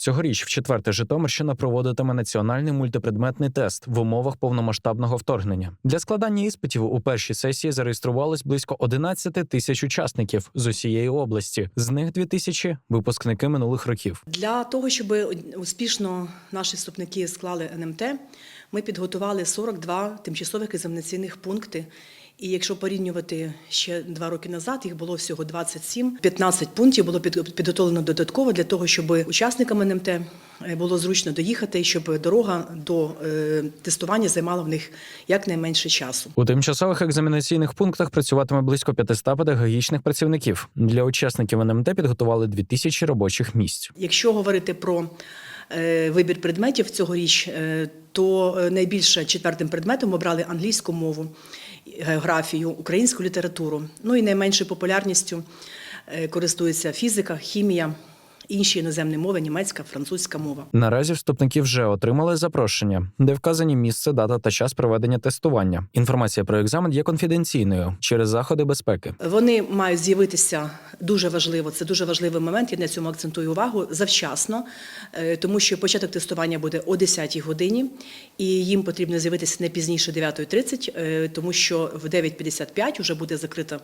Цьогоріч, в четверте, Житомирщина проводитиме національний мультипредметний тест в умовах повномасштабного вторгнення. Для складання іспитів у першій сесії зареєструвалось близько 11 тисяч учасників з усієї області. З них 2 тисячі – випускники минулих років. Для того, щоб успішно наші вступники склали НМТ, ми підготували 42 тимчасових екзаменаційних пункти. І якщо порівнювати ще два роки назад, їх було всього 27. 15 пунктів було під- підготовлено додатково для того, щоб учасникам НМТ е, було зручно доїхати, щоб дорога до е, тестування займала в них якнайменше часу. У тимчасових екзаменаційних пунктах працюватиме близько 500 педагогічних працівників. Для учасників НМТ підготували 2 тисячі робочих місць. Якщо говорити про е, вибір предметів цьогоріч, то найбільше четвертим предметом обрали англійську мову, географію, українську літературу. Ну і найменшою популярністю е, користується фізика, хімія, інші іноземні мови, німецька, французька мова. Наразі вступники вже отримали запрошення, де вказані місце, дата та час проведення тестування. Інформація про екзамен є конфіденційною через заходи безпеки. Вони мають з'явитися дуже важливо. Це дуже важливий момент. Я на цьому акцентую увагу завчасно, е, тому що початок тестування буде о 10-й годині, і їм потрібно з'явитися не пізніше 9.30, е, тому що в 9.55 вже буде закрита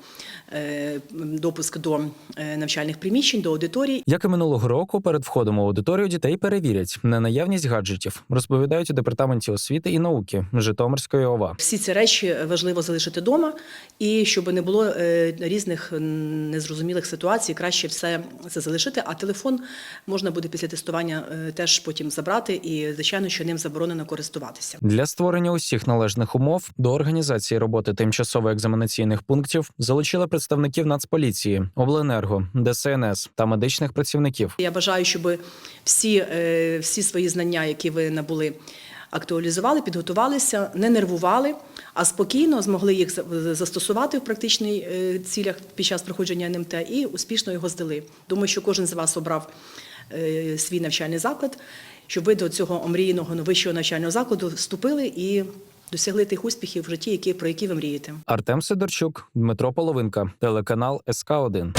е, допуск до навчальних приміщень, до аудиторій. Як і минулого року, перед входом у аудиторію дітей перевірять на наявність гаджетів, розповідають у департаменті освіти і науки Житомирської ОВА. Всі ці речі важливо залишити вдома, і щоб не було е, різних незрозумілих ситуацій, краще все це залишити. А телефон можна буде після тестування е, теж потім забрати, і звичайно, що ним заборонено користуватися. Для створення усіх належних умов до організації роботи тимчасово екзаменаційних пунктів залучили представників Нацполіції, обленерго, ДСНС та медичних працівників. Я бажаю, щоб всі, е, всі свої знання, які ви набули, актуалізували, підготувалися, не нервували, а спокійно змогли їх застосувати в практичних е, цілях під час проходження НМТ і успішно його здали. Думаю, що кожен з вас обрав е, свій навчальний заклад, щоб ви до цього омріяного вищого навчального закладу вступили і досягли тих успіхів в житті, які, про які ви мрієте. Артем Сидорчук, Дмитро Половинка, телеканал СК 1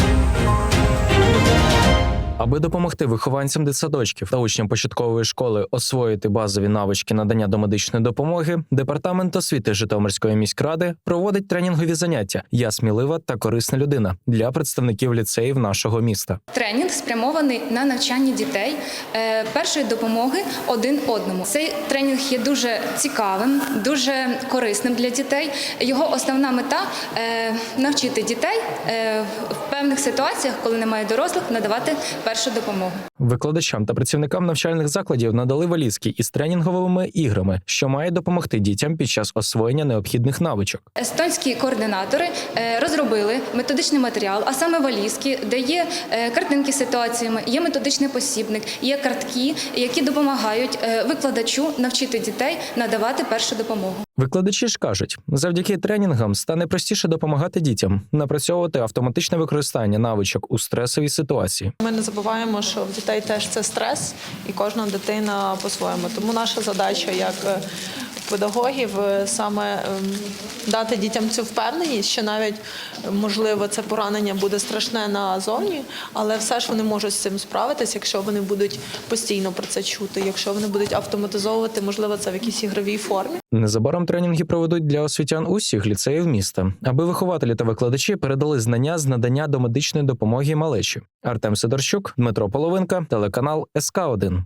Аби допомогти вихованцям дитсадочків та учням початкової школи освоїти базові навички надання домедичної допомоги, департамент освіти Житомирської міськради проводить тренінгові заняття Я смілива та корисна людина для представників ліцеїв нашого міста. Тренінг спрямований на навчання дітей е, першої допомоги один одному. Цей тренінг є дуже цікавим, дуже корисним для дітей. Його основна мета е, навчити дітей е, в певних ситуаціях, коли немає дорослих, надавати першу допомогу. Викладачам та працівникам навчальних закладів надали валізки із тренінговими іграми, що мають допомогти дітям під час освоєння необхідних навичок. Естонські координатори е, розробили методичний матеріал, а саме валізки, де є е, картинки з ситуаціями, є методичний посібник, є картки, які допомагають е, викладачу навчити дітей надавати першу допомогу. Викладачі ж кажуть, завдяки тренінгам стане простіше допомагати дітям, напрацьовувати автоматичне використання навичок у стресовій ситуації. Ми не забуваємо, що в дітей теж це стрес, і кожна дитина по-своєму. Тому наша задача як е, педагогів е, саме ем, дати дітям цю впевненість, що навіть е, можливо це поранення буде страшне назовні, але все ж вони можуть з цим справитись, якщо вони будуть постійно про це чути, якщо вони будуть автоматизовувати, можливо, це в якійсь ігровій формі. Незабаром тренінги проведуть для освітян усіх ліцеїв міста, аби вихователі та викладачі передали знання з надання до медичної допомоги малечі. Артем Сидорчук, Дмитро Половинка, телеканал СК 1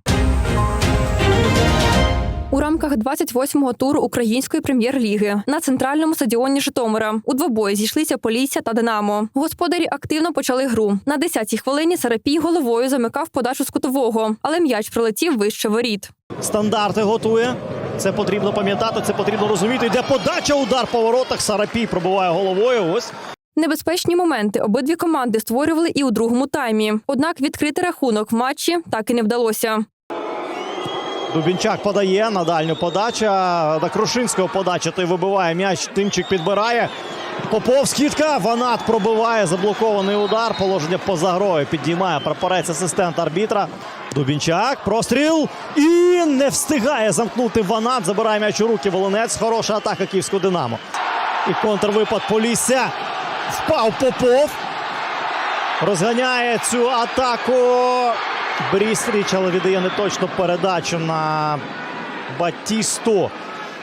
У рамках 28-го туру української прем'єр-ліги на центральному стадіоні Житомира у двобої зійшлися Полісся та Динамо. Господарі активно почали гру. На 10-й хвилині Сарапій головою замикав подачу з кутового, але м'яч пролетів вище воріт. стандарти готує. Це потрібно пам'ятати, це потрібно розуміти. Йде подача, удар по воротах. Сарапій пробиває головою. Ось Небезпечні моменти обидві команди створювали і у другому таймі. Однак відкрити рахунок в матчі так і не вдалося. Дубінчак подає на дальню подача. До Крушинського подача той вибиває м'яч. Тимчик підбирає. Попов скидка. Ванат пробиває заблокований удар. Положення поза грою. Підіймає прапорець асистент арбітра. Дубінчак. Простріл. І не встигає замкнути Ванат. Забирає м'яч у руки Волонець. Хороша атака київського Динамо. І контрвипад Полісся. Впав Попов. Розганяє цю атаку. Брістріч, але віддає неточну передачу на Батісту.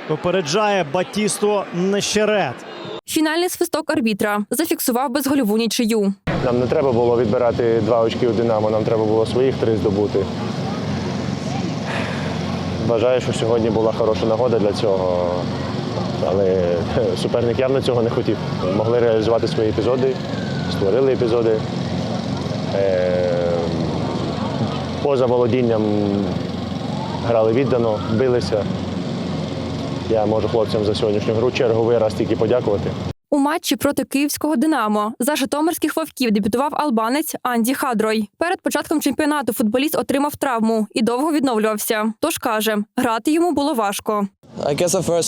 Випереджає Батісту Нещерет. Фінальний свисток арбітра зафіксував безгольову нічию. Нам не треба було відбирати два очки у Динамо, нам треба було своїх три здобути. Вважаю, що сьогодні була хороша нагода для цього, але суперник явно цього не хотів. Могли реалізувати свої епізоди, створили епізоди. Поза володінням грали віддано, билися. Я можу хлопцям за сьогоднішню гру черговий раз тільки подякувати. У матчі проти київського Динамо за житомирських вовків дебютував албанець Анді Хадрой. Перед початком чемпіонату футболіст отримав травму і довго відновлювався. Тож каже, грати йому було важко.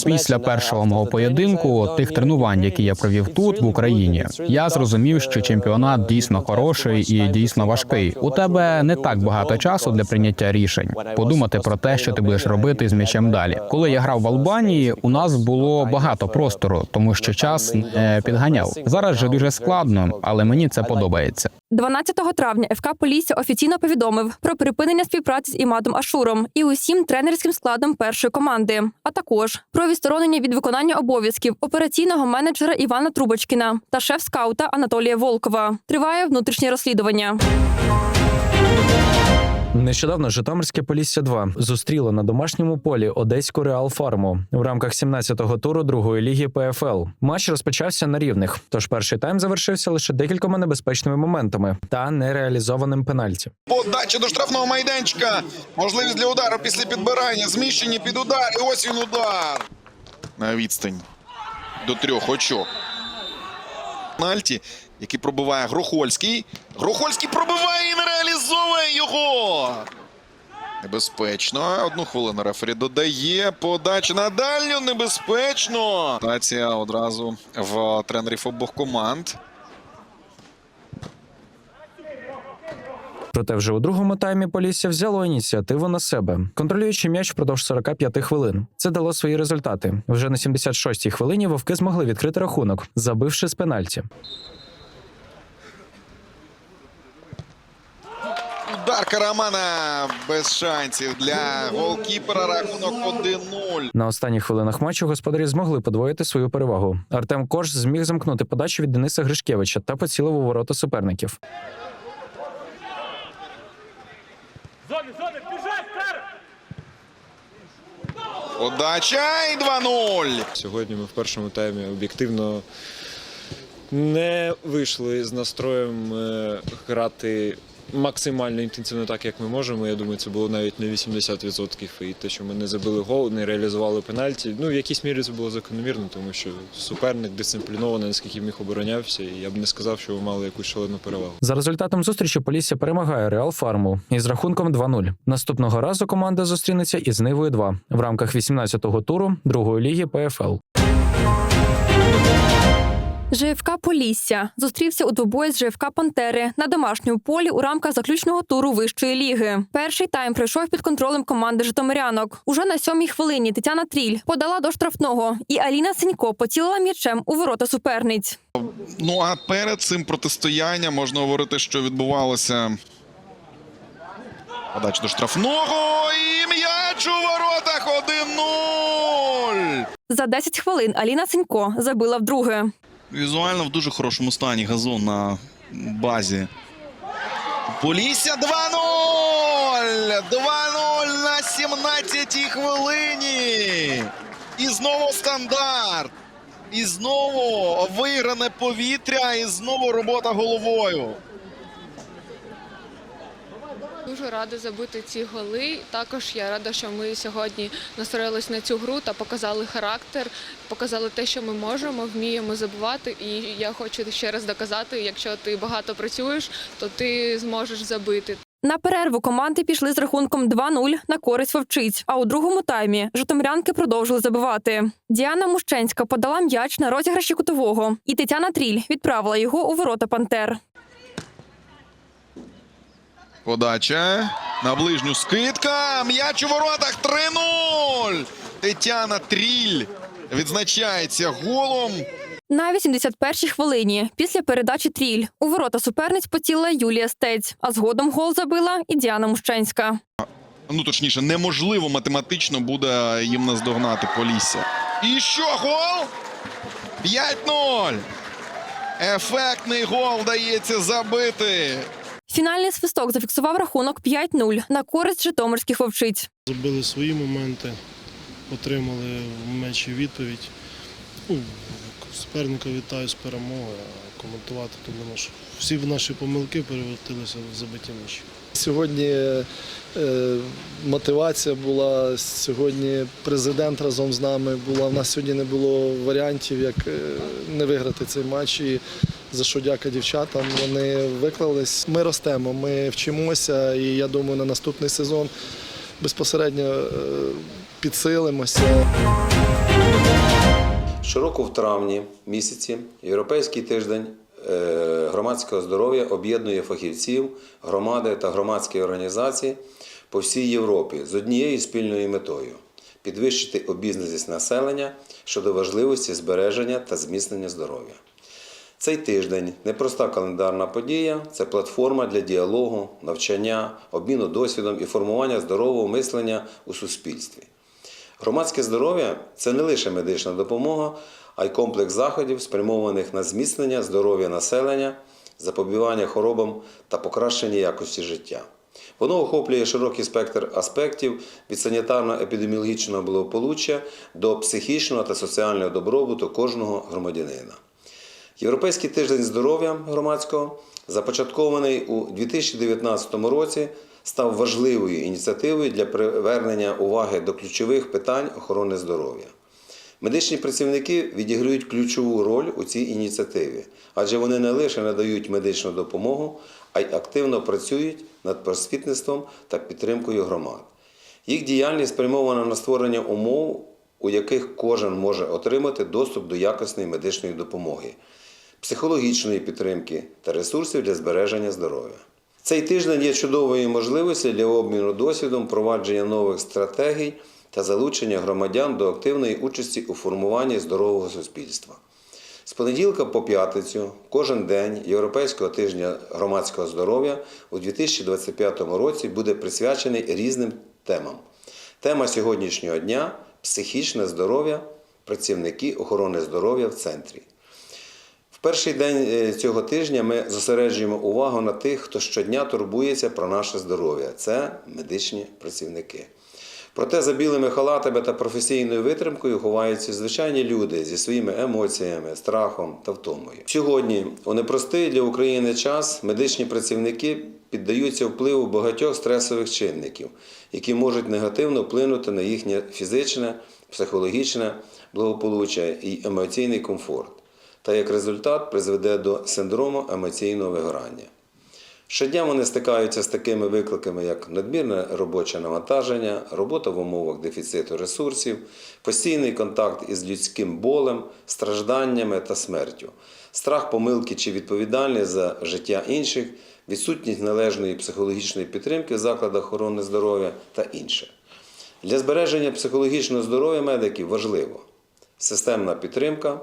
Після першого мого поєдинку, тих тренувань, які я провів тут в Україні, я зрозумів, що чемпіонат дійсно хороший і дійсно важкий. У тебе не так багато часу для прийняття рішень, подумати про те, що ти будеш робити з м'ячем далі. Коли я грав в Албанії, у нас було багато простору, тому що час не підганяв. Зараз же дуже складно, але мені це подобається. 12 травня ФК Полісся офіційно повідомив про припинення співпраці з Імадом Ашуром і усім тренерським складом першої команди, а також про відсторонення від виконання обов'язків операційного менеджера Івана Трубочкіна та шеф-скаута Анатолія Волкова. Триває внутрішнє розслідування. Нещодавно Житомирське Полісся 2 зустріло на домашньому полі Одеську Реал Фарму в рамках 17-го туру другої ліги ПФЛ. Матч розпочався на рівних, тож перший тайм завершився лише декількома небезпечними моментами та нереалізованим пенальті. Подача до штрафного майданчика. Можливість для удару після підбирання. Зміщені під удар. І ось він удар. На відстань до трьох очок. Пенальті, який пробиває Грохольський. Грохольський пробиває і не реалізовує його. Небезпечно. Одну хвилину рефері додає. Подача на дальню. Небезпечно. Ситуація одразу в тренерів обох команд. Проте вже у другому таймі Полісся взяло ініціативу на себе, контролюючи м'яч впродовж 45 хвилин. Це дало свої результати. Вже на 76-й хвилині вовки змогли відкрити рахунок, забивши з пенальті. Удар Карамана без шансів для голкіпера. Рахунок 1-0. На останніх хвилинах матчу господарі змогли подвоїти свою перевагу. Артем Корж зміг замкнути подачу від Дениса Гришкевича та поцілив у ворота суперників. Подача і 2-0. Сьогодні ми в першому таймі об'єктивно не вийшли з настроєм е, грати максимально інтенсивно так, як ми можемо. Я думаю, це було навіть не 80%. І те, що ми не забили гол, не реалізували пенальті. Ну, в якійсь мірі це було закономірно, тому що суперник дисциплінований, наскільки міг оборонявся. І я б не сказав, що ми мали якусь шалену перевагу. За результатом зустрічі Полісся перемагає Реал Фарму із рахунком 2-0. Наступного разу команда зустрінеться із Нивою 2 в рамках 18-го туру другої ліги ПФЛ. ЖФК Полісся зустрівся у двобої з ЖФК Пантери на домашньому полі у рамках заключного туру вищої ліги. Перший тайм пройшов під контролем команди Житомирянок. Уже на сьомій хвилині Тетяна Тріль подала до штрафного, і Аліна Синько поцілила м'ячем у ворота суперниць. Ну а перед цим протистоянням можна говорити, що відбувалося. Подача до штрафного і м'яч у воротах 1-0. За 10 хвилин Аліна Синько забила вдруге. Візуально в дуже хорошому стані газон на базі. Полісся 2-0! 2-0 на 17-й хвилині. І знову стандарт. І знову вигране повітря, і знову робота головою. Дуже рада забити ці голи. Також я рада, що ми сьогодні настроїлись на цю гру та показали характер, показали те, що ми можемо, вміємо забувати. І я хочу ще раз доказати, якщо ти багато працюєш, то ти зможеш забити. На перерву команди пішли з рахунком 2-0 на користь вовчиць. А у другому таймі житомирянки продовжили забивати. Діана Мущенська подала м'яч на розіграші кутового, і Тетяна Тріль відправила його у ворота Пантер. Подача на ближню скидка. М'яч у воротах 3-0. Тетяна Тріль відзначається голом. На 81-й хвилині після передачі тріль у ворота суперниць поцілила Юлія Стець, а згодом гол забила і Діана Мущенська. Ну, точніше, неможливо математично буде їм наздогнати Полісся. І що, гол? 5-0. Ефектний гол вдається забити. Фінальний свисток зафіксував рахунок 5-0 на користь житомирських вовчиць. Забили свої моменти, отримали в м'ячі відповідь. Ну, суперника вітаю з перемогою, а коментувати то не можу. Всі наші помилки перевертилися в забиті м'ячі. Сьогодні е, мотивація була. Сьогодні президент разом з нами була. У нас сьогодні не було варіантів, як е, не виграти цей матч. І за що дяка дівчатам. Вони виклались. Ми ростемо, ми вчимося, і я думаю, на наступний сезон безпосередньо е, підсилимося. Щороку в травні місяці Європейський тиждень е, громадського здоров'я об'єднує фахівців, громади та громадські організації по всій Європі з однією спільною метою підвищити обізнаність населення щодо важливості збереження та зміцнення здоров'я. Цей тиждень непроста календарна подія це платформа для діалогу, навчання, обміну досвідом і формування здорового мислення у суспільстві. Громадське здоров'я це не лише медична допомога, а й комплекс заходів, спрямованих на зміцнення здоров'я населення, запобігання хворобам та покращення якості життя. Воно охоплює широкий спектр аспектів від санітарно-епідеміологічного благополуччя до психічного та соціального добробуту кожного громадянина. Європейський тиждень здоров'я громадського, започаткований у 2019 році, став важливою ініціативою для привернення уваги до ключових питань охорони здоров'я. Медичні працівники відіграють ключову роль у цій ініціативі, адже вони не лише надають медичну допомогу, а й активно працюють над просвітництвом та підтримкою громад. Їх діяльність спрямована на створення умов, у яких кожен може отримати доступ до якісної медичної допомоги, психологічної підтримки та ресурсів для збереження здоров'я. Цей тиждень є чудовою можливістю для обміну досвідом, провадження нових стратегій та залучення громадян до активної участі у формуванні здорового суспільства. З понеділка по п'ятницю кожен день Європейського тижня громадського здоров'я у 2025 році буде присвячений різним темам. Тема сьогоднішнього дня психічне здоров'я, працівники охорони здоров'я в центрі. Перший день е, цього тижня ми зосереджуємо увагу на тих, хто щодня турбується про наше здоров'я. Це медичні працівники. Проте за білими халатами та професійною витримкою ховаються звичайні люди зі своїми емоціями, страхом та втомою. Сьогодні, у непростий для України час, медичні працівники піддаються впливу багатьох стресових чинників, які можуть негативно вплинути на їхнє фізичне, психологічне благополуччя і емоційний комфорт та як результат призведе до синдрому емоційного вигорання. Щодня вони стикаються з такими викликами, як надмірне робоче навантаження, робота в умовах дефіциту ресурсів, постійний контакт із людським болем, стражданнями та смертю, страх помилки чи відповідальність за життя інших, відсутність належної психологічної підтримки в закладах охорони здоров'я та інше. Для збереження психологічного здоров'я медиків важливо системна підтримка,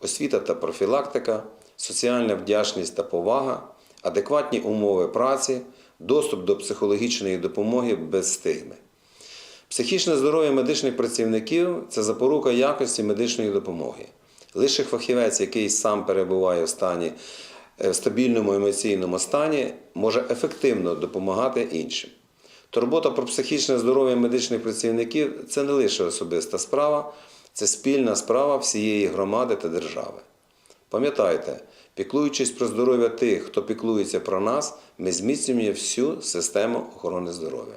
освіта та профілактика, соціальна вдячність та повага, адекватні умови праці, доступ до психологічної допомоги без стигми. Психічне здоров'я медичних працівників це запорука якості медичної допомоги. Лише фахівець, який сам перебуває в стані е, в стабільному емоційному стані, може ефективно допомагати іншим. Турбота про психічне здоров'я медичних працівників це не лише особиста справа, це спільна справа всієї громади та держави. Пам'ятайте, піклуючись про здоров'я тих, хто піклується про нас, ми зміцнюємо всю систему охорони здоров'я.